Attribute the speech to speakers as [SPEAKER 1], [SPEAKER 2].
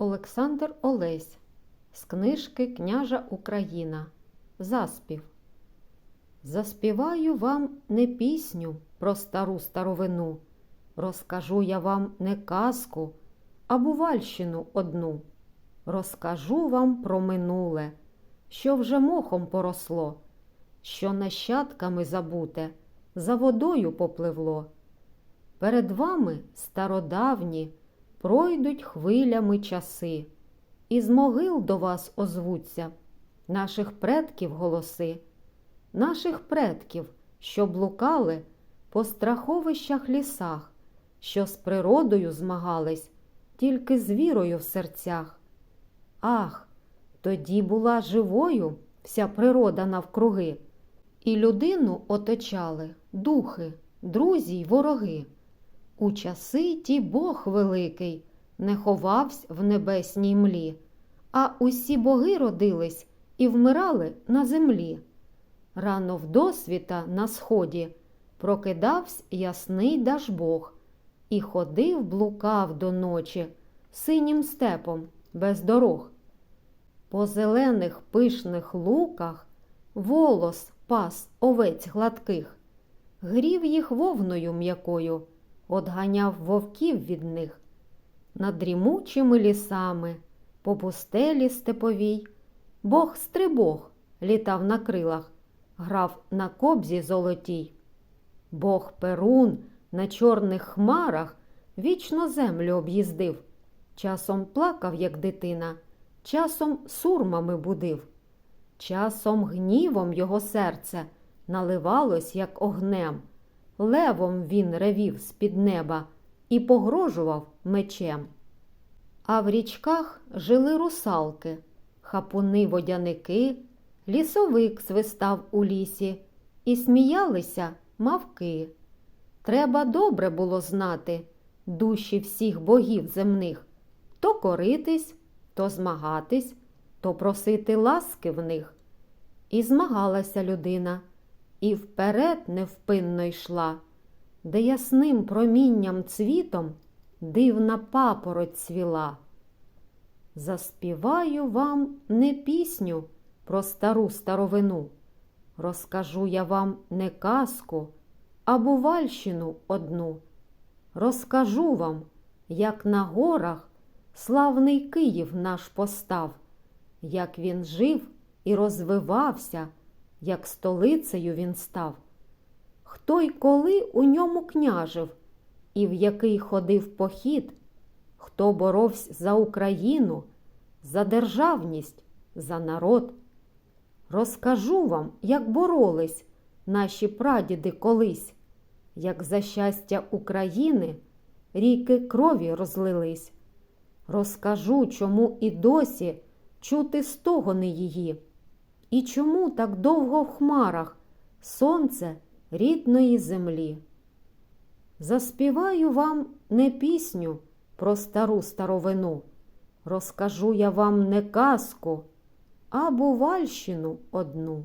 [SPEAKER 1] Олександр Олесь з книжки Княжа Україна. Заспів. Заспіваю вам не пісню про стару старовину. Розкажу я вам не казку, а бувальщину одну. Розкажу вам про минуле, що вже мохом поросло, що нащадками забуте, за водою попливло. Перед вами стародавні пройдуть хвилями часи, і з могил до вас озвуться наших предків голоси, наших предків, що блукали по страховищах лісах, що з природою змагались, тільки з вірою в серцях. Ах, тоді була живою вся природа навкруги, і людину оточали духи, друзі й вороги. У часи ті Бог великий не ховавсь в небесній млі, а усі боги родились і вмирали на землі. Рано вдосвіта на сході прокидавсь ясний Дажбог і ходив, блукав до ночі синім степом без дорог. По зелених пишних луках волос пас овець гладких, грів їх вовною м'якою, одганяв вовків від них. Над дрімучими лісами, по пустелі степовій, Бог стрибог літав на крилах, грав на кобзі золотій. Бог Перун на чорних хмарах вічно землю об'їздив, часом плакав, як дитина, часом сурмами будив, часом гнівом його серце наливалось, як огнем. Левом він ревів з-під неба і погрожував мечем. А в річках жили русалки, хапуни водяники, лісовик свистав у лісі, і сміялися мавки. Треба добре було знати душі всіх богів земних, то коритись, то змагатись, то просити ласки в них. І змагалася людина, і вперед невпинно йшла, де ясним промінням цвітом дивна папороть цвіла. Заспіваю вам не пісню про стару старовину. Розкажу я вам не казку, а бувальщину одну. Розкажу вам, як на горах славний Київ наш постав, як він жив і розвивався, як столицею він став. Хто й коли у ньому княжив, і в який ходив похід, хто боровся за Україну, за державність, за народ. Розкажу вам, як боролись наші прадіди колись, як за щастя України ріки крові розлились. Розкажу, чому і досі чути стогони її, і чому так довго в хмарах сонце рідної землі. Заспіваю вам не пісню про стару старовину, розкажу я вам не казку, а бувальщину одну.